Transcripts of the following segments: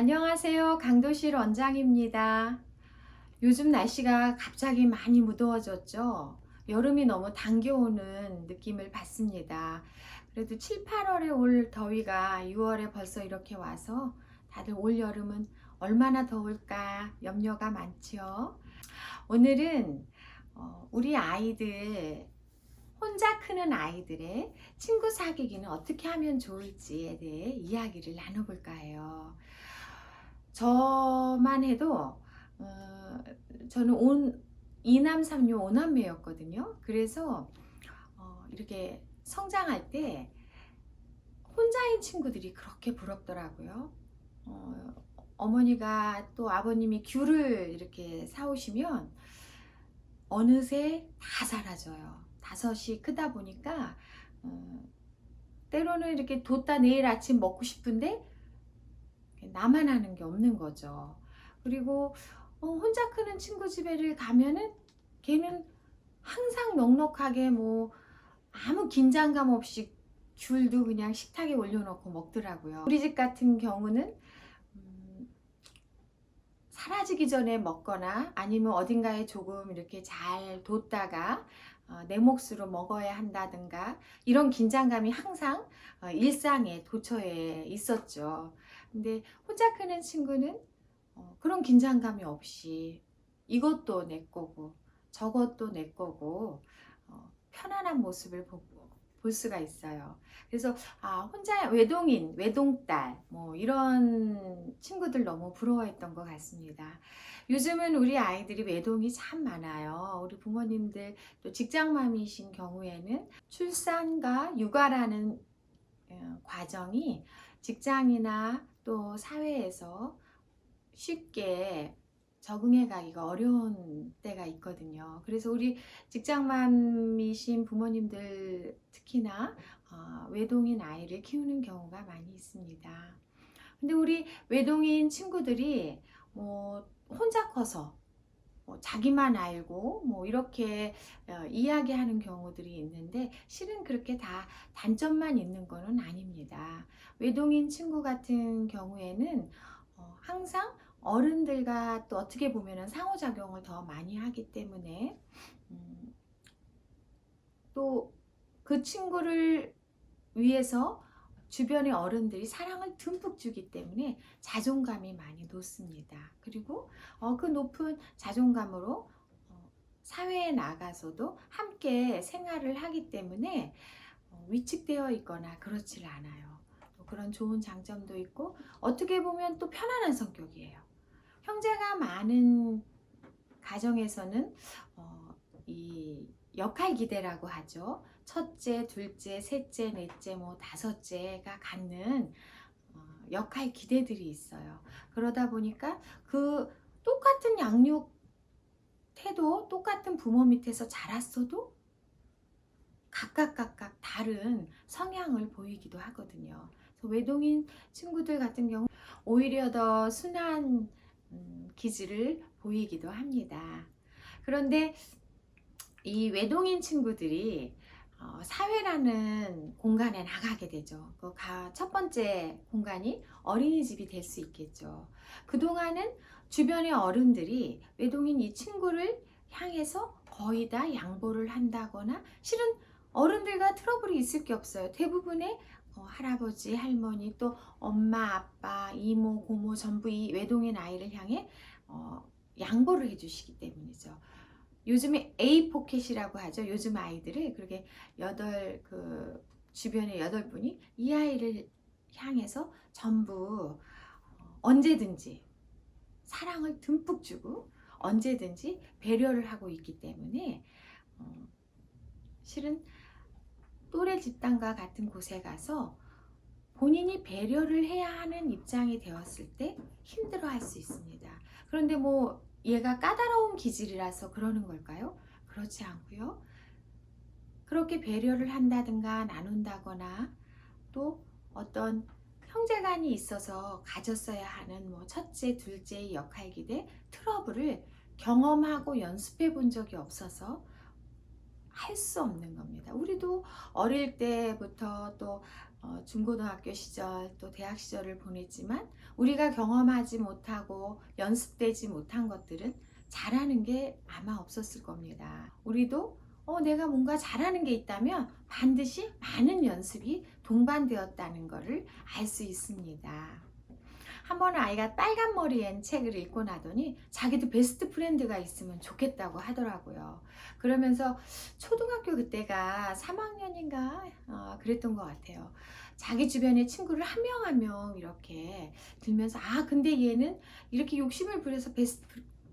안녕하세요. 강도실 원장입니다. 요즘 날씨가 갑자기 많이 무더워졌죠? 여름이 너무 당겨오는 느낌을 받습니다. 그래도 7, 8월에 올 더위가 6월에 벌써 이렇게 와서 다들 올 여름은 얼마나 더울까 염려가 많지요. 오늘은 어, 우리 아이들 혼자 크는 아이들의 친구 사귀기는 어떻게 하면 좋을지에 대해 이야기를 나눠볼까 해요. 저만 해도 어, 저는 온 이남 삼녀 오남매였거든요. 그래서 어, 이렇게 성장할 때 혼자인 친구들이 그렇게 부럽더라고요. 어, 어머니가 또 아버님이 귤을 이렇게 사오시면 어느새 다 사라져요. 다섯이 크다 보니까 어, 때로는 이렇게 뒀다 내일 아침 먹고 싶은데 나만 하는 게 없는 거죠. 그리고 어, 혼자 크는 친구 집에를 가면은 걔는 항상 넉넉하게 뭐 아무 긴장감 없이 귤도 그냥 식탁에 올려놓고 먹더라고요. 우리 집 같은 경우는 음, 사라지기 전에 먹거나 아니면 어딘가에 조금 이렇게 잘 뒀다가 어, 내 몫으로 먹어야 한다든가 이런 긴장감이 항상 어, 일상에 도처에 있었죠. 근데 혼자 크는 친구는 어, 그런 긴장감이 없이 이것도 내 거고 저것도 내 거고 어, 편안한 모습을 보고 볼 수가 있어요. 그래서 아 혼자 외동인, 외동딸 뭐 이런 친구들 너무 부러워했던 것 같습니다. 요즘은 우리 아이들이 외동이 참 많아요. 우리 부모님들 또 직장맘이신 경우에는 출산과 육아라는 어, 과정이 직장이나 또 사회에서 쉽게 적응해 가기가 어려운 때가 있거든요. 그래서 우리 직장맘이신 부모님들 특히나 어, 외동인 아이를 키우는 경우가 많이 있습니다. 근데 우리 외동인 친구들이 뭐 혼자 커서 뭐 자기만 알고 뭐 이렇게 어, 이야기하는 경우들이 있는데 실은 그렇게 다 단점만 있는 거는 아닙니다. 외동인 친구 같은 경우에는 어, 항상 어른들과 또 어떻게 보면 상호작용을 더 많이 하기 때문에 음, 또그 친구를 위해서 주변의 어른들이 사랑을 듬뿍 주기 때문에 자존감이 많이 높습니다. 그리고 어, 그 높은 자존감으로 어, 사회에 나가서도 함께 생활을 하기 때문에 어, 위축되어 있거나 그렇지를 않아요. 또 그런 좋은 장점도 있고 어떻게 보면 또 편안한 성격이에요. 형제가 많은 가정에서는 어, 이 역할 기대라고 하죠. 첫째, 둘째, 셋째, 넷째, 뭐 다섯째가 갖는 어, 역할 기대들이 있어요. 그러다 보니까 그 똑같은 양육 태도, 똑같은 부모 밑에서 자랐어도 각각 각각 다른 성향을 보이기도 하거든요. 외동인 친구들 같은 경우 오히려 더 순한 음, 기질을 보이기도 합니다. 그런데 이 외동인 친구들이 어, 사회라는 공간에 나가게 되죠. 그 첫 번째 공간이 어린이집이 될 수 있겠죠. 그동안은 주변의 어른들이 외동인 이 친구를 향해서 거의 다 양보를 한다거나 실은 어른들과 트러블이 있을 게 없어요. 대부분의 어, 할아버지, 할머니, 또 엄마, 아빠, 이모, 고모 전부 이 외동인 아이를 향해 어, 양보를 해주시기 때문이죠. 요즘에 A 포켓이라고 하죠. 요즘 아이들을 그렇게 여덟 그 주변에 여덟 분이 이 아이를 향해서 전부 어, 언제든지 사랑을 듬뿍 주고 언제든지 배려를 하고 있기 때문에 어, 실은 또래 집단과 같은 곳에 가서 본인이 배려를 해야 하는 입장이 되었을 때 힘들어 할 수 있습니다. 그런데 뭐 얘가 까다로운 기질이라서 그러는 걸까요? 그렇지 않고요. 그렇게 배려를 한다든가 나눈다거나 또 어떤 형제간이 있어서 가졌어야 하는 뭐 첫째, 둘째의 역할 기대 트러블을 경험하고 연습해 본 적이 없어서 할 수 없는 겁니다. 우리도 어릴 때부터 또 어, 중고등학교 시절 또 대학 시절을 보냈지만 우리가 경험하지 못하고 연습되지 못한 것들은 잘하는 게 아마 없었을 겁니다. 우리도 어, 내가 뭔가 잘하는 게 있다면 반드시 많은 연습이 동반되었다는 것을 알 수 있습니다. 한번 아이가 빨간 머리엔 책을 읽고 나더니 자기도 베스트 프렌드가 있으면 좋겠다고 하더라고요. 그러면서 초등학교 그때가 3학년인가 어, 그랬던 것 같아요. 자기 주변에 친구를 한 명 한 명 이렇게 들면서 아 근데 얘는 이렇게 욕심을 부려서 베스트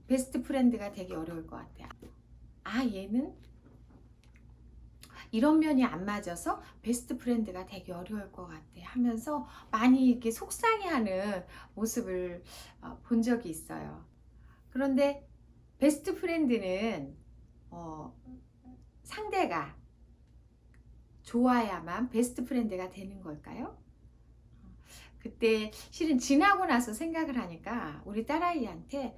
베스트 프렌드가 되기 어려울 것 같아요. 아 얘는 이런 면이 안 맞아서 베스트 프렌드가 되기 어려울 것 같아 하면서 많이 이렇게 속상해하는 모습을 어, 본 적이 있어요. 그런데 베스트 프렌드는 어, 상대가 좋아야만 베스트 프렌드가 되는 걸까요? 그때 실은 지나고 나서 생각을 하니까 우리 딸아이한테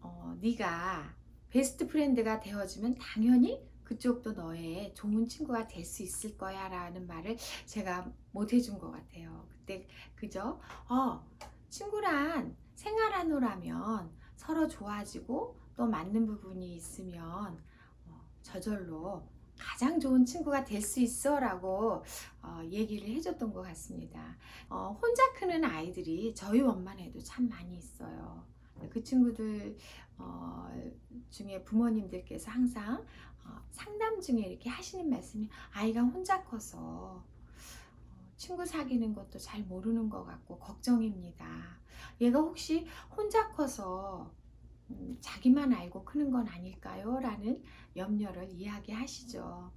어, 네가 베스트 프렌드가 되어주면 당연히 그쪽도 너의 좋은 친구가 될 수 있을 거야 라는 말을 제가 못 해준 것 같아요. 그때 그저 어, 친구란 생활하노라면 서로 좋아지고 또 맞는 부분이 있으면 어, 저절로 가장 좋은 친구가 될 수 있어 라고 어, 얘기를 해줬던 것 같습니다. 어, 혼자 크는 아이들이 저희 원만 해도 참 많이 있어요. 그 친구들 어, 중에 부모님들께서 항상 어, 상담 중에 이렇게 하시는 말씀이 아이가 혼자 커서 어, 친구 사귀는 것도 잘 모르는 것 같고 걱정입니다. 얘가 혹시 혼자 커서 음, 자기만 알고 크는 건 아닐까요? 라는 염려를 이야기하시죠.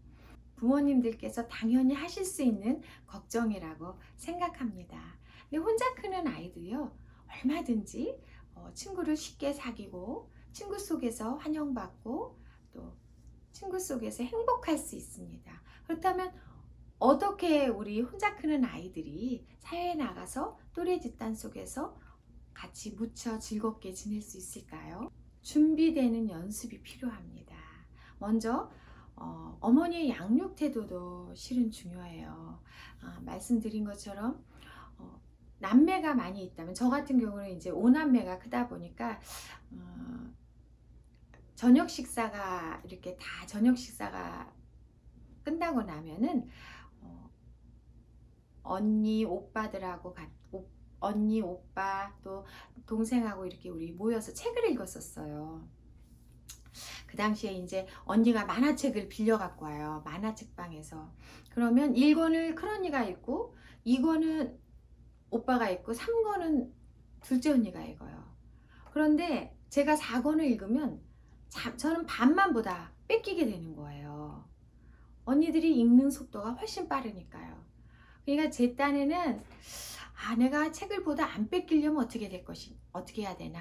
부모님들께서 당연히 하실 수 있는 걱정이라고 생각합니다. 근데 혼자 크는 아이도요, 얼마든지 어, 친구를 쉽게 사귀고, 친구 속에서 환영받고, 또 친구 속에서 행복할 수 있습니다. 그렇다면 어떻게 우리 혼자 크는 아이들이 사회에 나가서 또래 집단 속에서 같이 묻혀 즐겁게 지낼 수 있을까요? 준비되는 연습이 필요합니다. 먼저 어, 어머니의 양육 태도도 실은 중요해요. 아, 말씀드린 것처럼 어, 남매가 많이 있다면 저 같은 경우는 이제 오남매가 크다 보니까 어, 저녁 식사가 이렇게 다 저녁 식사가 끝나고 나면은 어, 언니 오빠들하고 같, 오, 언니 오빠 또 동생하고 이렇게 우리 모여서 책을 읽었었어요. 그 당시에 이제 언니가 만화책을 빌려 갖고 와요. 만화책 방에서. 그러면 1권을 큰언니가 읽고 2권은 오빠가 읽고 3권은 둘째 언니가 읽어요. 그런데 제가 4권을 읽으면 자, 저는 반만 보다 뺏기게 되는 거예요. 언니들이 읽는 속도가 훨씬 빠르니까요. 그러니까 제 딴에는 아, 내가 책을 보다 안 뺏기려면 어떻게 될 것이, 어떻게 해야 되나.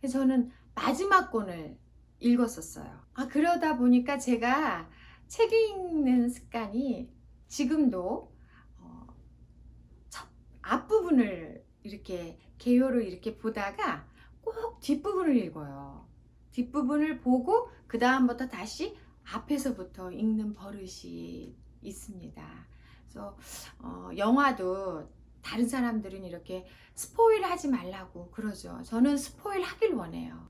그래서 저는 마지막 권을 읽었었어요. 아, 그러다 보니까 제가 책 읽는 습관이 지금도 어, 첫 앞부분을 이렇게 개요를 이렇게 보다가 꼭 뒷부분을 읽어요. 뒷부분을 보고 그 다음부터 다시 앞에서부터 읽는 버릇이 있습니다. 그래서 어, 영화도 다른 사람들은 이렇게 스포일 하지 말라고 그러죠. 저는 스포일 하길 원해요.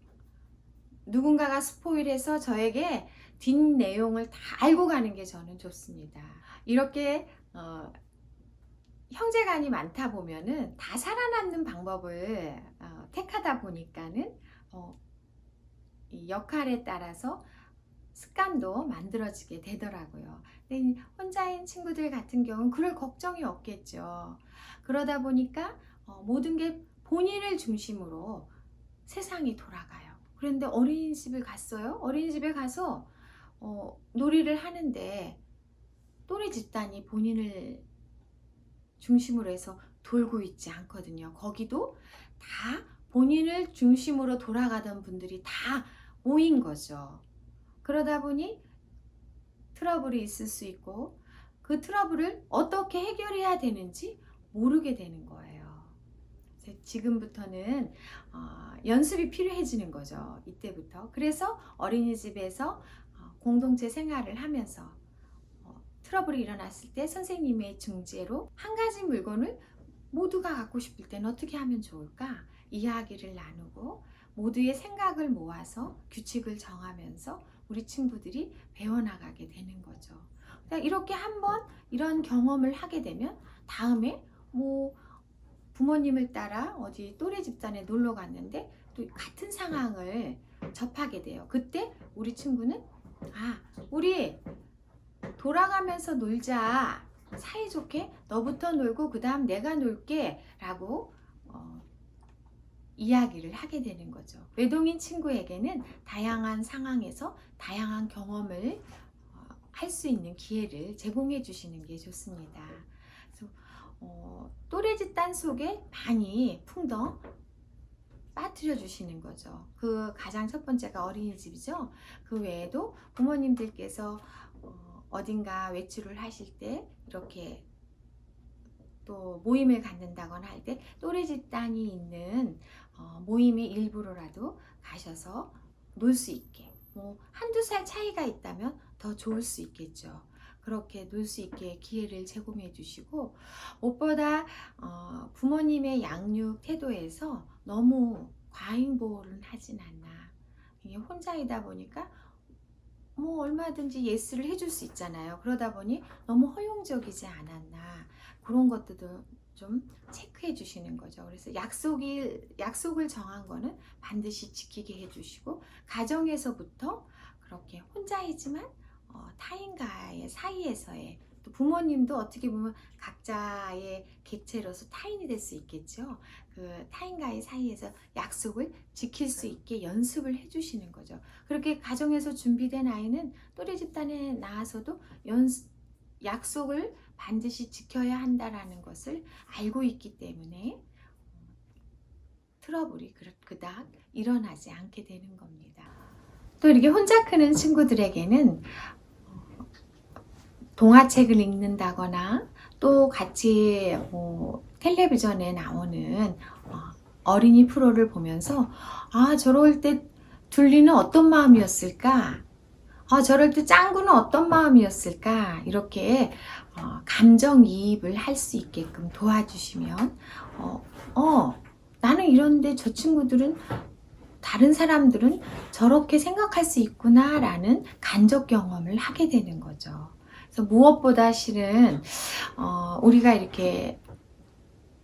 누군가가 스포일해서 저에게 뒷 내용을 다 알고 가는 게 저는 좋습니다. 이렇게 어, 형제간이 많다 보면은 다 살아남는 방법을 어, 택하다 보니까는 어, 이 역할에 따라서 습관도 만들어지게 되더라고요. 근데 혼자인 친구들 같은 경우는 그럴 걱정이 없겠죠. 그러다 보니까 어, 모든 게 본인을 중심으로 세상이 돌아가요. 그런데 어린이집을 갔어요. 어린이집에 가서 어, 놀이를 하는데 또래 집단이 본인을 중심으로 해서 돌고 있지 않거든요. 거기도 다 본인을 중심으로 돌아가던 분들이 다 모인 거죠. 그러다 보니 트러블이 있을 수 있고 그 트러블을 어떻게 해결해야 되는지 모르게 되는 거예요. 지금부터는 어, 연습이 필요해지는 거죠. 이때부터. 그래서 어린이집에서 어, 공동체 생활을 하면서 어, 트러블이 일어났을 때 선생님의 중재로 한 가지 물건을 모두가 갖고 싶을 때는 어떻게 하면 좋을까? 이야기를 나누고 모두의 생각을 모아서 규칙을 정하면서 우리 친구들이 배워나가게 되는 거죠. 그러니까 이렇게 한번 이런 경험을 하게 되면 다음에 뭐 부모님을 따라 어디 또래 집단에 놀러 갔는데 또 같은 상황을 접하게 돼요. 그때 우리 친구는 아, 우리 돌아가면서 놀자. 사이좋게 너부터 놀고 그다음 내가 놀게 라고 어, 이야기를 하게 되는 거죠. 외동인 친구에게는 다양한 상황에서 다양한 경험을 어, 할수 있는 기회를 제공해 주시는 게 좋습니다. 그래서 어, 또래 집단 속에 많이 풍덩 빠뜨려 주시는 거죠. 그 가장 첫 번째가 어린이집이죠. 그 외에도 부모님들께서 어, 어딘가 외출을 하실 때 이렇게 또 모임을 갖는다거나 할 때 또래 집단이 있는 어, 모임의 일부로라도 가셔서 놀 수 있게 뭐 한두 살 차이가 있다면 더 좋을 수 있겠죠. 그렇게 놀 수 있게 기회를 제공해 주시고 무엇보다 어, 부모님의 양육 태도에서 너무 과잉 보호를 하진 않나. 혼자이다 보니까 뭐 얼마든지 예스를 해줄 수 있잖아요. 그러다 보니 너무 허용적이지 않았나 그런 것들도 좀 체크해 주시는 거죠. 그래서 약속이 약속을 정한 거는 반드시 지키게 해 주시고 가정에서부터 그렇게 혼자이지만 어, 타인과의 사이에서의 또 부모님도 어떻게 보면 각자의 객체로서 타인이 될 수 있겠죠. 그 타인과의 사이에서 약속을 지킬 수 있게 연습을 해주시는 거죠. 그렇게 가정에서 준비된 아이는 또래 집단에 나와서도 연습, 약속을 반드시 지켜야 한다라는 것을 알고 있기 때문에 트러블이 그- 그닥 일어나지 않게 되는 겁니다. 또 이렇게 혼자 크는 친구들에게는 어, 동화책을 읽는다거나 또 같이 뭐 텔레비전에 나오는 어, 어린이 프로를 보면서 아 저럴 때 둘리는 어떤 마음이었을까? 아 저럴 때 짱구는 어떤 마음이었을까? 이렇게 어, 감정이입을 할 수 있게끔 도와주시면 어, 어 나는 이런데 저 친구들은 다른 사람들은 저렇게 생각할 수 있구나라는 간접 경험을 하게 되는 거죠. 그래서 무엇보다 실은 어, 우리가 이렇게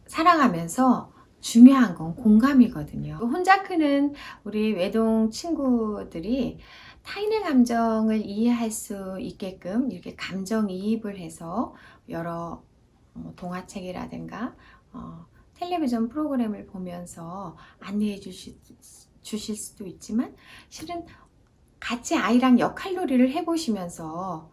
살아가면서 중요한 건 공감이거든요. 혼자 크는 우리 외동 친구들이 타인의 감정을 이해할 수 있게끔 이렇게 감정 이입을 해서 여러 어, 동화책이라든가 어, 텔레비전 프로그램을 보면서 안내해 주실, 주실 수도 있지만 실은 같이 아이랑 역할놀이를 해보시면서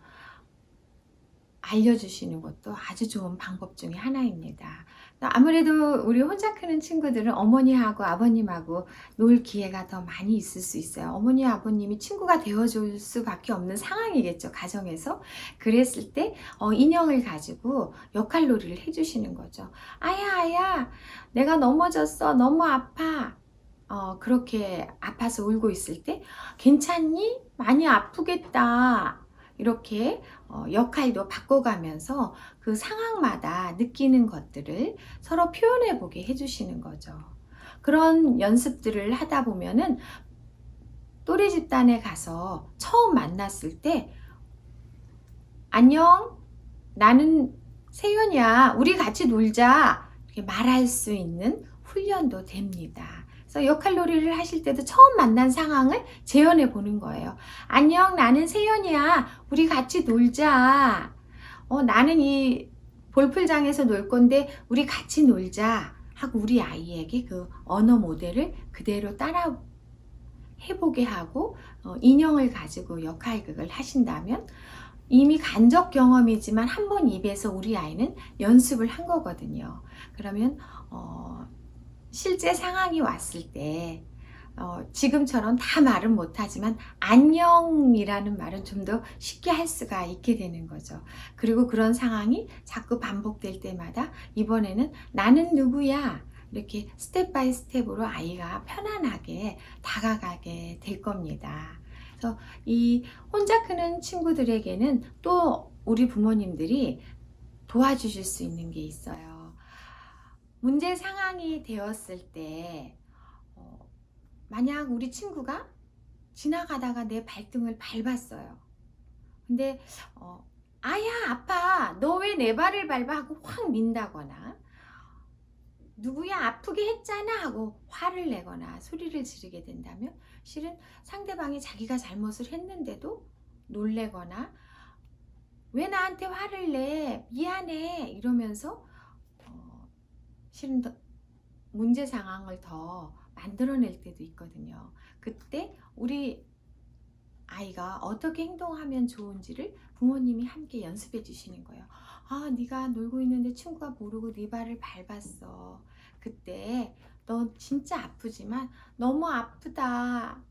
알려주시는 것도 아주 좋은 방법 중에 하나입니다. 아무래도 우리 혼자 크는 친구들은 어머니하고 아버님하고 놀 기회가 더 많이 있을 수 있어요. 어머니, 아버님이 친구가 되어줄 수밖에 없는 상황이겠죠, 가정에서. 그랬을 때 어, 인형을 가지고 역할놀이를 해주시는 거죠. 아야, 아야, 내가 넘어졌어. 너무 아파. 어, 그렇게 아파서 울고 있을 때, 괜찮니? 많이 아프겠다. 이렇게 어, 역할도 바꿔가면서 그 상황마다 느끼는 것들을 서로 표현해 보게 해주시는 거죠. 그런 연습들을 하다 보면은 또래 집단에 가서 처음 만났을 때 안녕 나는 세연이야 우리 같이 놀자 이렇게 말할 수 있는 훈련도 됩니다. 그래서 역할놀이를 하실 때도 처음 만난 상황을 재현해 보는 거예요. 안녕, 나는 세연이야. 우리 같이 놀자. 어, 나는 이 볼풀장에서 놀 건데 우리 같이 놀자. 하고 우리 아이에게 그 언어 모델을 그대로 따라 해보게 하고 어, 인형을 가지고 역할극을 하신다면 이미 간접 경험이지만 한 번 입에서 우리 아이는 연습을 한 거거든요. 그러면 어, 실제 상황이 왔을 때 어, 지금처럼 다 말은 못하지만 안녕이라는 말은 좀 더 쉽게 할 수가 있게 되는 거죠. 그리고 그런 상황이 자꾸 반복될 때마다 이번에는 나는 누구야 이렇게 스텝 바이 스텝으로 아이가 편안하게 다가가게 될 겁니다. 그래서 이 혼자 크는 친구들에게는 또 우리 부모님들이 도와주실 수 있는 게 있어요. 문제 상황이 되었을 때, 어, 만약 우리 친구가 지나가다가 내 발등을 밟았어요. 근데, 어, 아야, 아파. 너 왜 내 발을 밟아? 하고 확 민다거나, 누구야 아프게 했잖아 하고 화를 내거나 소리를 지르게 된다면 실은 상대방이 자기가 잘못을 했는데도 놀래거나 왜 나한테 화를 내 미안해 이러면서 어, 실은 더 문제 상황을 더 만들어낼 때도 있거든요. 그때 우리 아이가 어떻게 행동하면 좋은지를 부모님이 함께 연습해 주시는 거예요. 아, 네가 놀고 있는데 친구가 모르고 네 발을 밟았어. 그때 너 진짜 아프지만 너무 아프다.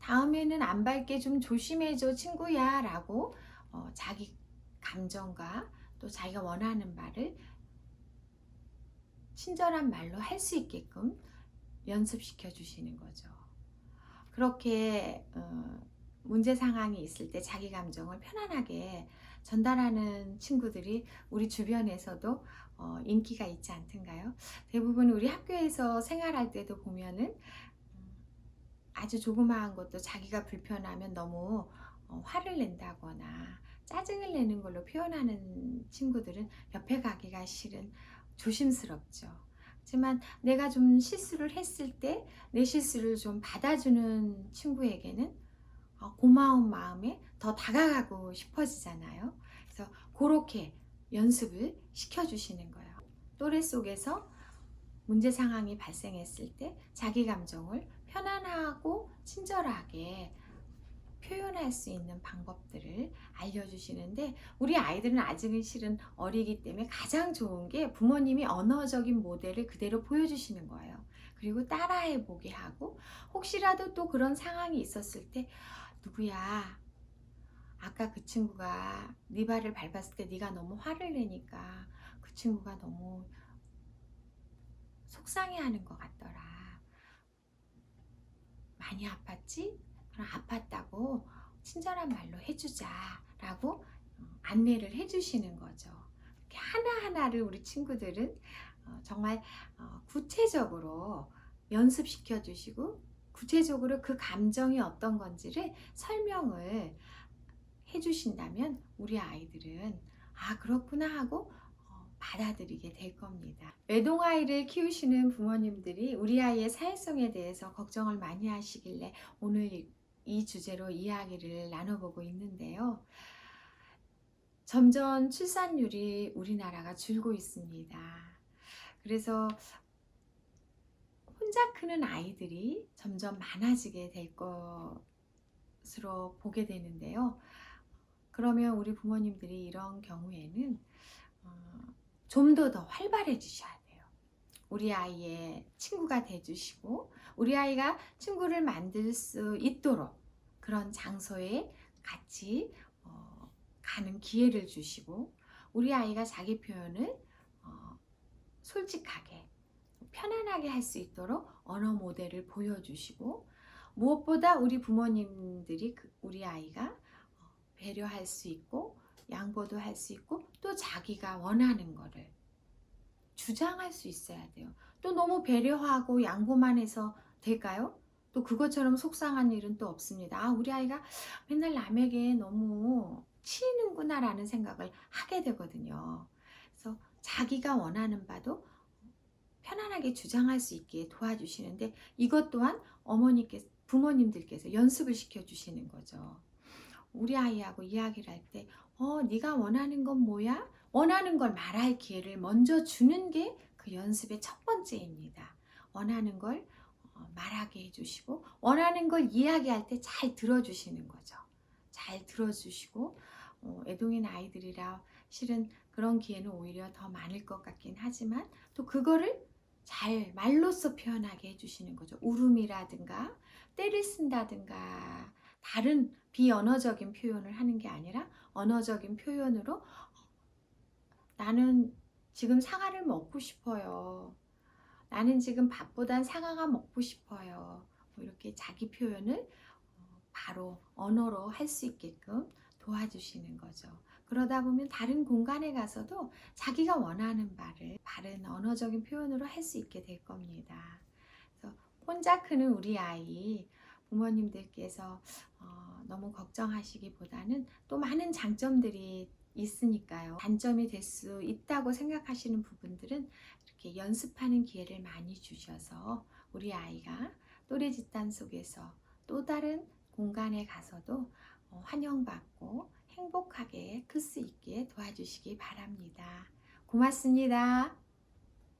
다음에는 안 밟게 좀 조심해줘, 친구야. 라고 어, 자기 감정과 또 자기가 원하는 말을 친절한 말로 할 수 있게끔 연습시켜 주시는 거죠. 그렇게 어, 문제 상황이 있을 때 자기 감정을 편안하게 전달하는 친구들이 우리 주변에서도 어, 인기가 있지 않던가요? 대부분 우리 학교에서 생활할 때도 보면은 음, 아주 조그마한 것도 자기가 불편하면 너무 어, 화를 낸다거나 짜증을 내는 걸로 표현하는 친구들은 옆에 가기가 싫은 조심스럽죠. 하지만 내가 좀 실수를 했을 때 내 실수를 좀 받아주는 친구에게는 어, 고마운 마음에 더 다가가고 싶어지잖아요. 그래서 그렇게 연습을 시켜주시는 거예요. 또래 속에서 문제 상황이 발생했을 때 자기 감정을 편안하고 친절하게 표현할 수 있는 방법들을 알려주시는데 우리 아이들은 아직은 실은 어리기 때문에 가장 좋은 게 부모님이 언어적인 모델을 그대로 보여주시는 거예요. 그리고 따라해 보게 하고 혹시라도 또 그런 상황이 있었을 때 누구야 아까 그 친구가 네 발을 밟았을 때 네가 너무 화를 내니까 그 친구가 너무 속상해하는 것 같더라. 많이 아팠지? 아팠다고 친절한 말로 해주자라고 어, 안내를 해주시는 거죠. 이렇게 하나하나를 우리 친구들은 어, 정말 어, 구체적으로 연습시켜 주시고 구체적으로 그 감정이 어떤 건지를 설명을 해주신다면 우리 아이들은 아 그렇구나 하고 어, 받아들이게 될 겁니다. 외동아이를 키우시는 부모님들이 우리 아이의 사회성에 대해서 걱정을 많이 하시길래 오늘 이, 이 주제로 이야기를 나눠보고 있는데요. 점점 출산율이 우리나라가 줄고 있습니다. 그래서 혼자 크는 아이들이 점점 많아지게 될 것으로 보게 되는데요. 그러면 우리 부모님들이 이런 경우에는 어, 좀더더 활발해지셔야 돼요. 우리 아이의 친구가 돼주시고 우리 아이가 친구를 만들 수 있도록 그런 장소에 같이 어, 가는 기회를 주시고 우리 아이가 자기 표현을 어, 솔직하게 편안하게 할 수 있도록 언어 모델을 보여주시고 무엇보다 우리 부모님들이 그 우리 아이가 배려할 수 있고 양보도 할 수 있고 또 자기가 원하는 거를 주장할 수 있어야 돼요. 또 너무 배려하고 양보만 해서 될까요? 또 그것처럼 속상한 일은 또 없습니다. 아, 우리 아이가 맨날 남에게 너무 치이는구나라는 생각을 하게 되거든요. 그래서 자기가 원하는 바도 편안하게 주장할 수 있게 도와주시는데 이것 또한 어머니께서 부모님들께서 연습을 시켜 주시는 거죠. 우리 아이하고 이야기를 할 때, 어, 네가 원하는 건 뭐야? 원하는 걸 말할 기회를 먼저 주는 게 그 연습의 첫 번째입니다. 원하는 걸 어, 말하게 해주시고, 원하는 걸 이야기할 때 잘 들어주시는 거죠. 잘 들어주시고, 어, 애동인 아이들이라 실은 그런 기회는 오히려 더 많을 것 같긴 하지만, 또 그거를 잘 말로써 표현하게 해주시는 거죠. 울음이라든가, 때를 쓴다든가, 다른 비언어적인 표현을 하는 게 아니라 언어적인 표현으로 나는 지금 사과를 먹고 싶어요. 나는 지금 밥보단 사과가 먹고 싶어요. 뭐 이렇게 자기 표현을 어, 바로 언어로 할 수 있게끔 도와주시는 거죠. 그러다 보면 다른 공간에 가서도 자기가 원하는 말을 바른 언어적인 표현으로 할 수 있게 될 겁니다. 그래서 혼자 크는 우리 아이 부모님들께서 어, 너무 걱정하시기보다는 또 많은 장점들이 있으니까요. 단점이 될 수 있다고 생각하시는 부분들은 이렇게 연습하는 기회를 많이 주셔서 우리 아이가 또래 집단 속에서 또 다른 공간에 가서도 어, 환영받고 행복하게 클 수 있게 도와주시기 바랍니다. 고맙습니다.